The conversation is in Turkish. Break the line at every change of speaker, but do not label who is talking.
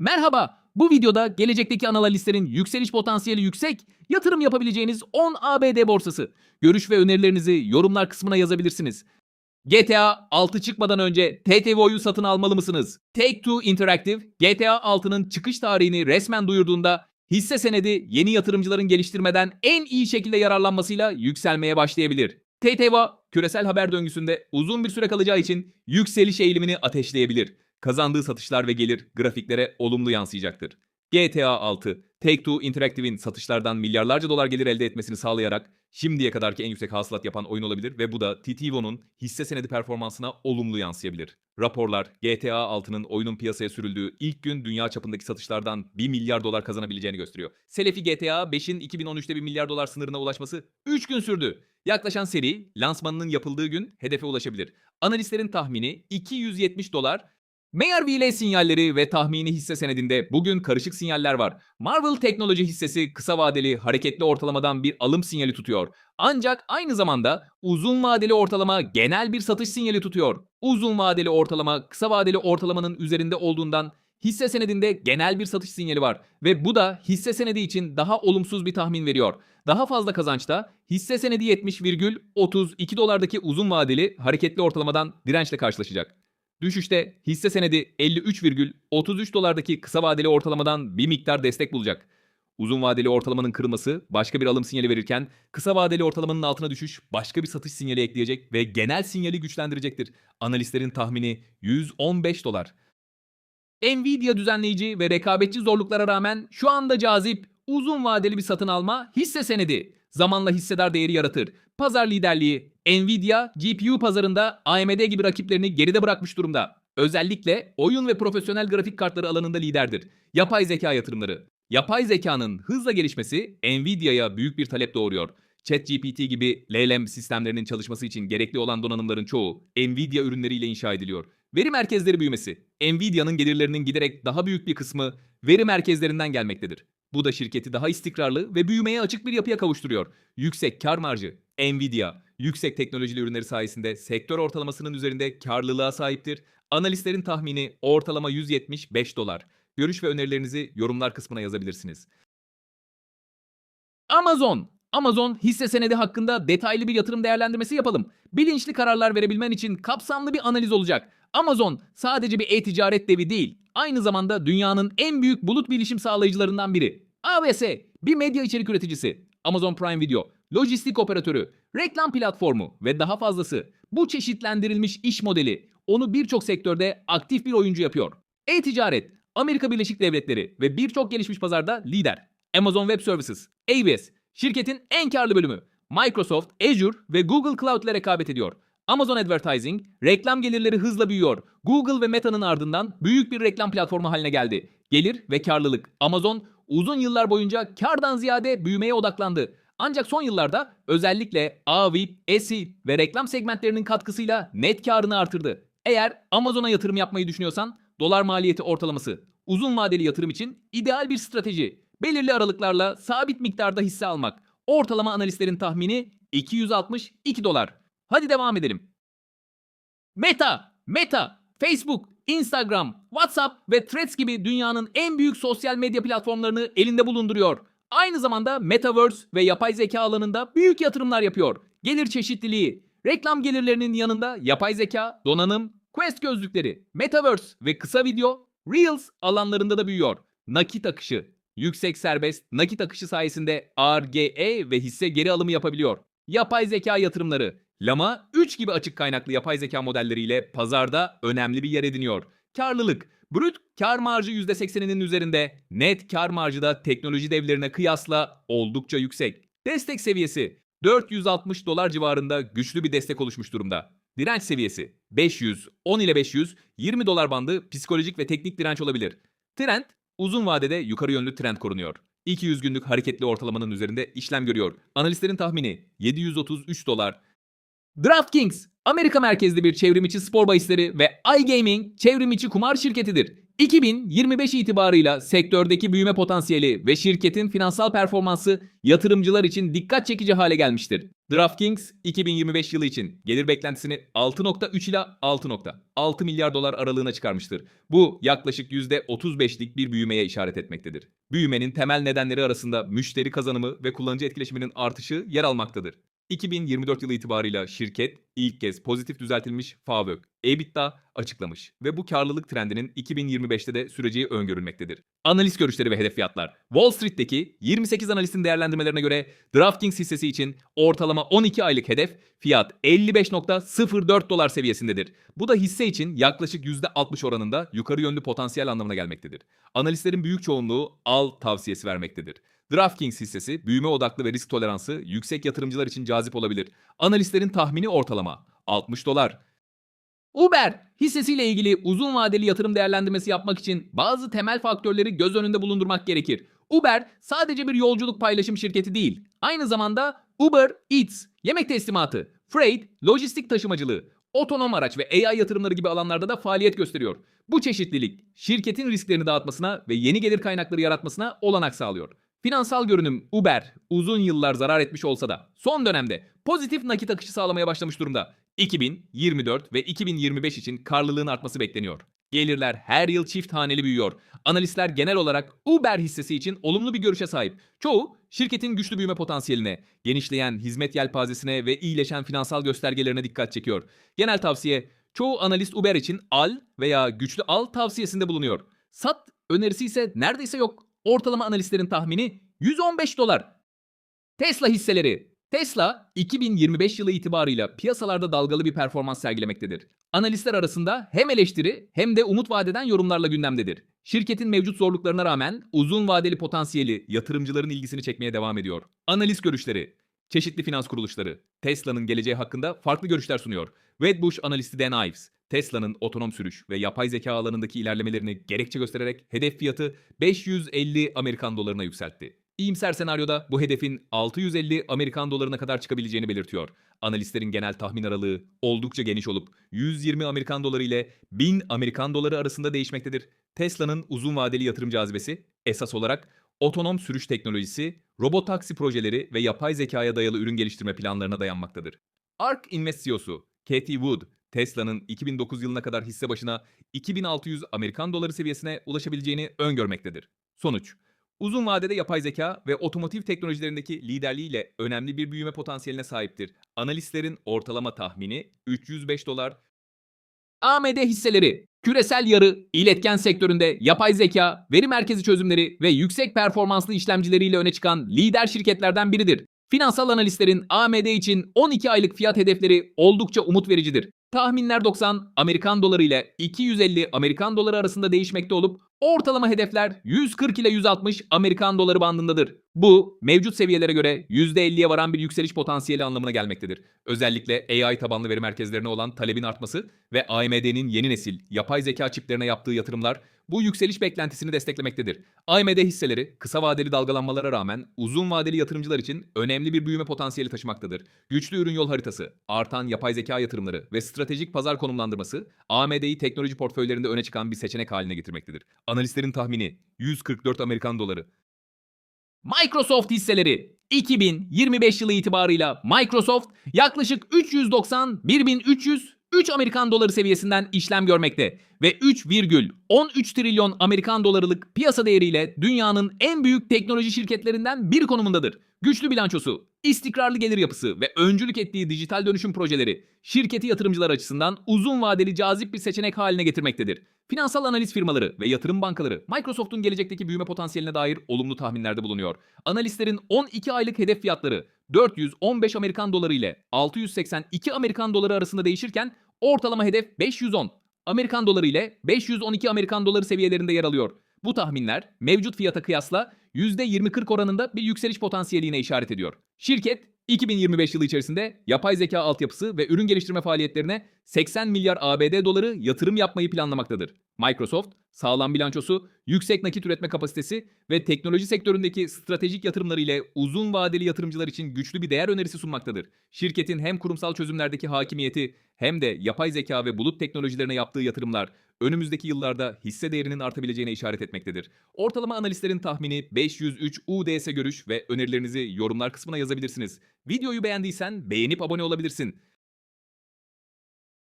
Merhaba, bu videoda gelecekteki analistlerin yükseliş potansiyeli yüksek, yatırım yapabileceğiniz 10 ABD borsası. Görüş ve önerilerinizi yorumlar kısmına yazabilirsiniz. GTA 6 çıkmadan önce TTVO'yu satın almalı mısınız? Take-Two Interactive, GTA 6'nın çıkış tarihini resmen duyurduğunda hisse senedi yeni yatırımcıların geliştirmeden en iyi şekilde yararlanmasıyla yükselmeye başlayabilir. TTVO, küresel haber döngüsünde uzun bir süre kalacağı için yükseliş eğilimini ateşleyebilir. Kazandığı satışlar ve gelir grafiklere olumlu yansıyacaktır. GTA 6, Take-Two Interactive'in satışlardan milyarlarca dolar gelir elde etmesini sağlayarak şimdiye kadarki en yüksek hasılat yapan oyun olabilir ve bu da TTVO'nun hisse senedi performansına olumlu yansıyabilir. Raporlar GTA 6'nın oyunun piyasaya sürüldüğü ilk gün dünya çapındaki satışlardan 1 milyar dolar kazanabileceğini gösteriyor. Selefi GTA 5'in 2013'te 1 milyar dolar sınırına ulaşması 3 gün sürdü. Yaklaşan seri lansmanının yapıldığı gün hedefe ulaşabilir. Analistlerin tahmini 270 dolar VL sinyalleri ve tahmini hisse senedinde bugün karışık sinyaller var. Marvel Teknoloji hissesi kısa vadeli hareketli ortalamadan bir alım sinyali tutuyor. Ancak aynı zamanda uzun vadeli ortalama genel bir satış sinyali tutuyor. Uzun vadeli ortalama kısa vadeli ortalamanın üzerinde olduğundan hisse senedinde genel bir satış sinyali var ve bu da hisse senedi için daha olumsuz bir tahmin veriyor. Daha fazla kazançta hisse senedi 70,32 dolardaki uzun vadeli hareketli ortalamadan dirençle karşılaşacak. Düşüşte hisse senedi 53,33 dolardaki kısa vadeli ortalamadan bir miktar destek bulacak. Uzun vadeli ortalamanın kırılması başka bir alım sinyali verirken kısa vadeli ortalamanın altına düşüş başka bir satış sinyali ekleyecek ve genel sinyali güçlendirecektir. Analistlerin tahmini 115 dolar. Nvidia düzenleyici ve rekabetçi zorluklara rağmen şu anda cazip, uzun vadeli bir satın alma hisse senedi. Zamanla hissedar değeri yaratır. Pazar liderliği Nvidia GPU pazarında AMD gibi rakiplerini geride bırakmış durumda. Özellikle oyun ve profesyonel grafik kartları alanında liderdir. Yapay zeka yatırımları. Yapay zekanın hızla gelişmesi Nvidia'ya büyük bir talep doğuruyor. ChatGPT gibi LLM sistemlerinin çalışması için gerekli olan donanımların çoğu Nvidia ürünleriyle inşa ediliyor. Veri merkezleri büyümesi. Nvidia'nın gelirlerinin giderek daha büyük bir kısmı veri merkezlerinden gelmektedir. Bu da şirketi daha istikrarlı ve büyümeye açık bir yapıya kavuşturuyor. Yüksek kar marjı. Nvidia, yüksek teknolojili ürünleri sayesinde sektör ortalamasının üzerinde karlılığa sahiptir. Analistlerin tahmini ortalama 175 dolar. Görüş ve önerilerinizi yorumlar kısmına yazabilirsiniz. Amazon. Amazon hisse senedi hakkında detaylı bir yatırım değerlendirmesi yapalım. Bilinçli kararlar verebilmen için kapsamlı bir analiz olacak. Amazon sadece bir e-ticaret devi değil, aynı zamanda dünyanın en büyük bulut bilişim sağlayıcılarından biri. AWS, bir medya içerik üreticisi. Amazon Prime Video, lojistik operatörü, reklam platformu ve daha fazlası. Bu çeşitlendirilmiş iş modeli onu birçok sektörde aktif bir oyuncu yapıyor. E-ticaret, Amerika Birleşik Devletleri ve birçok gelişmiş pazarda lider. Amazon Web Services, AWS, şirketin en karlı bölümü. Microsoft, Azure ve Google Cloud ile rekabet ediyor. Amazon Advertising, reklam gelirleri hızla büyüyor. Google ve Meta'nın ardından büyük bir reklam platformu haline geldi. Gelir ve karlılık. Amazon uzun yıllar boyunca kardan ziyade büyümeye odaklandı. Ancak son yıllarda özellikle AVIP, SI ve reklam segmentlerinin katkısıyla net karını artırdı. Eğer Amazon'a yatırım yapmayı düşünüyorsan dolar maliyeti ortalaması uzun vadeli yatırım için ideal bir strateji. Belirli aralıklarla sabit miktarda hisse almak. Ortalama analistlerin tahmini 262 dolar. Hadi devam edelim. Meta, Meta, Facebook, Instagram, WhatsApp ve Threads gibi dünyanın en büyük sosyal medya platformlarını elinde bulunduruyor. Aynı zamanda Metaverse ve yapay zeka alanında büyük yatırımlar yapıyor. Gelir çeşitliliği, reklam gelirlerinin yanında yapay zeka, donanım, Quest gözlükleri, Metaverse ve kısa video, Reels alanlarında da büyüyor. Nakit akışı, yüksek serbest nakit akışı sayesinde ARGE ve hisse geri alımı yapabiliyor. Yapay zeka yatırımları, Lama 3 gibi açık kaynaklı yapay zeka modelleriyle pazarda önemli bir yer ediniyor. Karlılık, brüt kar marjı %80'inin üzerinde, net kar marjı da teknoloji devlerine kıyasla oldukça yüksek. Destek seviyesi 460 dolar civarında güçlü bir destek oluşmuş durumda. Direnç seviyesi 500, 10 ile 500, 20 dolar bandı psikolojik ve teknik direnç olabilir. Trend uzun vadede yukarı yönlü trend korunuyor. 200 günlük hareketli ortalamanın üzerinde işlem görüyor. Analistlerin tahmini 733 dolar. DraftKings, Amerika merkezli bir çevrimiçi spor bahisleri ve iGaming çevrimiçi kumar şirketidir. 2025 itibarıyla sektördeki büyüme potansiyeli ve şirketin finansal performansı yatırımcılar için dikkat çekici hale gelmiştir. DraftKings 2025 yılı için gelir beklentisini 6.3 ila 6.6 milyar dolar aralığına çıkarmıştır. Bu yaklaşık %35'lik bir büyümeye işaret etmektedir. Büyümenin temel nedenleri arasında müşteri kazanımı ve kullanıcı etkileşiminin artışı yer almaktadır. 2024 yılı itibarıyla şirket ilk kez pozitif düzeltilmiş FAVÖK, EBITDA açıklamış ve bu karlılık trendinin 2025'te de süreceği öngörülmektedir. Analiz görüşleri ve hedef fiyatlar. Wall Street'teki 28 analistin değerlendirmelerine göre DraftKings hissesi için ortalama 12 aylık hedef fiyat 55.04 dolar seviyesindedir. Bu da hisse için yaklaşık %60 oranında yukarı yönlü potansiyel anlamına gelmektedir. Analistlerin büyük çoğunluğu al tavsiyesi vermektedir. DraftKings hissesi büyüme odaklı ve risk toleransı yüksek yatırımcılar için cazip olabilir. Analistlerin tahmini ortalama 60 dolar. Uber hissesiyle ilgili uzun vadeli yatırım değerlendirmesi yapmak için bazı temel faktörleri göz önünde bulundurmak gerekir. Uber sadece bir yolculuk paylaşım şirketi değil. Aynı zamanda Uber Eats, yemek teslimatı, freight, lojistik taşımacılığı, otonom araç ve AI yatırımları gibi alanlarda da faaliyet gösteriyor. Bu çeşitlilik şirketin risklerini dağıtmasına ve yeni gelir kaynakları yaratmasına olanak sağlıyor. Finansal görünüm Uber uzun yıllar zarar etmiş olsa da son dönemde pozitif nakit akışı sağlamaya başlamış durumda. 2024 ve 2025 için karlılığın artması bekleniyor. Gelirler her yıl çift haneli büyüyor. Analistler genel olarak Uber hissesi için olumlu bir görüşe sahip. Çoğu şirketin güçlü büyüme potansiyeline, genişleyen hizmet yelpazesine ve iyileşen finansal göstergelerine dikkat çekiyor. Genel tavsiye çoğu analist Uber için al veya güçlü al tavsiyesinde bulunuyor. Sat önerisi ise neredeyse yok. Ortalama analistlerin tahmini 115 dolar. Tesla hisseleri. Tesla 2025 yılı itibarıyla piyasalarda dalgalı bir performans sergilemektedir. Analistler arasında hem eleştiri hem de umut vadeden yorumlarla gündemdedir. Şirketin mevcut zorluklarına rağmen uzun vadeli potansiyeli yatırımcıların ilgisini çekmeye devam ediyor. Analiz görüşleri. Çeşitli finans kuruluşları Tesla'nın geleceği hakkında farklı görüşler sunuyor. Wedbush analisti Dan Ives, Tesla'nın otonom sürüş ve yapay zeka alanındaki ilerlemelerini gerekçe göstererek hedef fiyatı 550 Amerikan dolarına yükseltti. İyimser senaryoda bu hedefin 650 Amerikan dolarına kadar çıkabileceğini belirtiyor. Analistlerin genel tahmin aralığı oldukça geniş olup 120 Amerikan doları ile 1000 Amerikan doları arasında değişmektedir. Tesla'nın uzun vadeli yatırım cazibesi esas olarak otonom sürüş teknolojisi, robot taksi projeleri ve yapay zekaya dayalı ürün geliştirme planlarına dayanmaktadır. ARK Invest CEO'su Cathy Wood, Tesla'nın 2009 yılına kadar hisse başına 2600 Amerikan doları seviyesine ulaşabileceğini öngörmektedir. Sonuç Uzun vadede yapay zeka ve otomotiv teknolojilerindeki liderliğiyle önemli bir büyüme potansiyeline sahiptir. Analistlerin ortalama tahmini 305 dolar. AMD hisseleri küresel yarı, iletken sektöründe yapay zeka, veri merkezi çözümleri ve yüksek performanslı işlemcileriyle öne çıkan lider şirketlerden biridir. Finansal analistlerin AMD için 12 aylık fiyat hedefleri oldukça umut vericidir. Tahminler 90 Amerikan doları ile 250 Amerikan doları arasında değişmekte olup ortalama hedefler 140 ile 160 Amerikan doları bandındadır. Bu mevcut seviyelere göre %50'ye varan bir yükseliş potansiyeli anlamına gelmektedir. Özellikle AI tabanlı veri merkezlerine olan talebin artması ve AMD'nin yeni nesil yapay zeka çiplerine yaptığı yatırımlar bu yükseliş beklentisini desteklemektedir. AMD hisseleri kısa vadeli dalgalanmalara rağmen uzun vadeli yatırımcılar için önemli bir büyüme potansiyeli taşımaktadır. Güçlü ürün yol haritası, artan yapay zeka yatırımları ve stratejik pazar konumlandırması AMD'yi teknoloji portföylerinde öne çıkan bir seçenek haline getirmektedir. Analistlerin tahmini 144 Amerikan doları. Microsoft hisseleri 2025 yılı itibarıyla Microsoft yaklaşık 390-1300 3 Amerikan doları seviyesinden işlem görmekte ve 3,13 trilyon Amerikan dolarlık piyasa değeriyle dünyanın en büyük teknoloji şirketlerinden bir konumundadır. Güçlü bilançosu, istikrarlı gelir yapısı ve öncülük ettiği dijital dönüşüm projeleri şirketi yatırımcılar açısından uzun vadeli cazip bir seçenek haline getirmektedir. Finansal analiz firmaları ve yatırım bankaları Microsoft'un gelecekteki büyüme potansiyeline dair olumlu tahminlerde bulunuyor. Analistlerin 12 aylık hedef fiyatları 415 Amerikan doları ile 682 Amerikan doları arasında değişirken ortalama hedef 510 Amerikan doları ile 512 Amerikan doları seviyelerinde yer alıyor. Bu tahminler mevcut fiyata kıyasla %20-40 oranında bir yükseliş potansiyeline işaret ediyor. Şirket 2025 yılı içerisinde yapay zeka altyapısı ve ürün geliştirme faaliyetlerine 80 milyar ABD doları yatırım yapmayı planlamaktadır. Microsoft, sağlam bilançosu, yüksek nakit üretme kapasitesi ve teknoloji sektöründeki stratejik yatırımları ile uzun vadeli yatırımcılar için güçlü bir değer önerisi sunmaktadır. Şirketin hem kurumsal çözümlerdeki hakimiyeti hem de yapay zeka ve bulut teknolojilerine yaptığı yatırımlar önümüzdeki yıllarda hisse değerinin artabileceğine işaret etmektedir. Ortalama analistlerin tahmini 503 UDS görüş ve önerilerinizi yorumlar kısmına yazabilirsiniz. Videoyu beğendiysen beğenip abone olabilirsin.